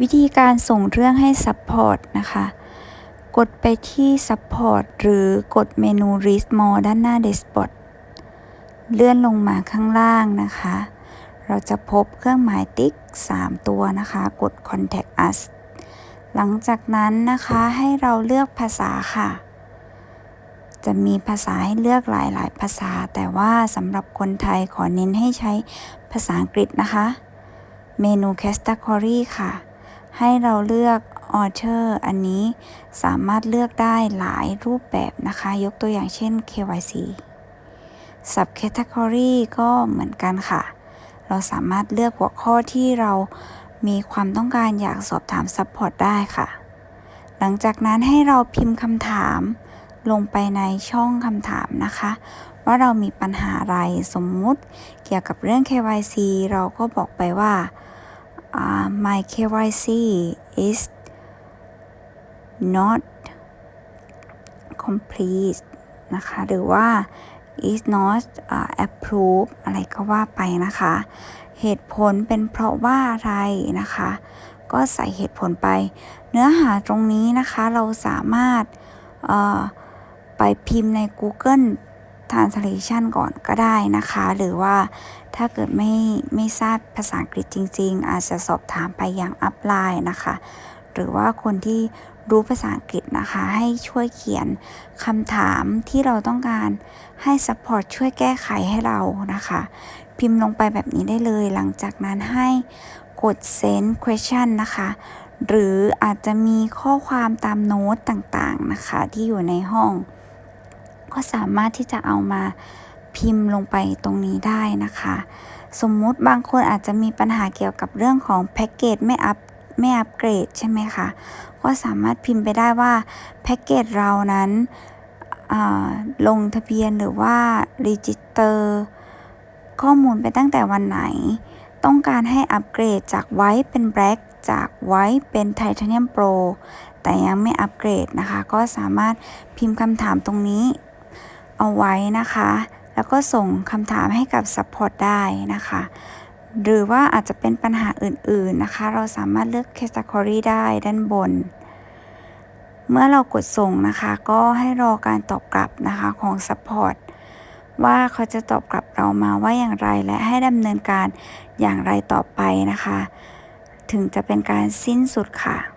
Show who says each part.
Speaker 1: วิธีการส่งเรื่องให้ Support นะคะ กดไปที่ Support หรือกดเมนู Read More ด้านหน้า Dashboard เลื่อนลงมาข้างล่างนะคะ เราจะพบเครื่องหมายติ๊ก 3 ตัวนะคะ กด Contact Us หลังจากนั้นนะคะให้เราเลือกภาษาค่ะ จะมีภาษาให้เลือกหลาย ๆ ภาษา แต่ว่าสำหรับคนไทยขอเน้นให้ใช้ภาษาอังกฤษนะคะ เมนู Category ค่ะ ให้เราเลือก Author อันนี้สามารถเลือกได้หลายรูปแบบนะคะ ยกตัวอย่างเช่น KYC Subcategory ก็เหมือนกันค่ะ เราสามารถเลือกหัวข้อที่เรามีความต้องการอยากสอบถาม Support ได้ค่ะ หลังจากนั้นให้เราพิมพ์คำถามลงไปในช่องคำถามนะคะ ว่าเรามีปัญหาอะไรสมมุติ เกี่ยวกับเรื่อง KYC เราก็บอกไปว่า uh, my KYC is not complete นะคะ หรือว่า is not uh, approved อะไรก็ว่าไปนะคะ เหตุผลเป็นเพราะว่าอะไรนะคะ ก็ใส่เหตุผลไป เนื้อหาตรงนี้นะคะเราสามารถไปพิมพ์ใน Google Translation ก่อนก็ได้นะคะ หรือว่าถ้าเกิดไม่ไม่ทราบภาษาอังกฤษจริง ๆ อาจจะสอบถามไปยังอัพไลน์นะคะ หรือว่าคนที่รู้ภาษาอังกฤษนะคะ ให้ช่วยเขียนคำถามที่เราต้องการให้ support ช่วยแก้ไขให้เรานะคะ พิมพ์ลงไปแบบนี้ได้เลย หลังจากนั้นให้กด send question นะคะ หรืออาจจะมีข้อความตามโน้ตต่างๆนะคะ ที่อยู่ในห้อง ก็สามารถที่จะเอามาพิมพ์ลงไปตรงนี้ได้นะคะ สมมุติบางคนอาจจะมีปัญหาเกี่ยวกับเรื่องของแพ็กเกจไม่อัพไม่อัปเกรดใช่ไหมคะ ก็สามารถพิมพ์ไปได้ว่าแพ็กเกจเรานั้นลงทะเบียนหรือว่ารีจิสเตอร์ข้อมูลไปตั้งแต่วันไหน ต้องการให้อัปเกรดจากไว้เป็นแบล็กจากไว้เป็นไทเทเนียมโปรแต่ยังไม่อัปเกรดนะคะ ก็สามารถพิมพ์คำถามตรงนี้ เอาไว้นะคะ แล้วก็ส่งคำถามให้กับ Support ได้นะคะ หรือว่าอาจจะเป็นปัญหาอื่นๆนะคะ เราสามารถเลือก Category ได้ด้านบน เมื่อเรากดส่งนะคะ ก็ให้รอการตอบกลับนะคะของ Support ว่าเขาจะตอบกลับเรามาว่าอย่างไรและให้ดำเนินการอย่างไรต่อไปนะคะ ถึงจะเป็นการสิ้นสุดค่ะ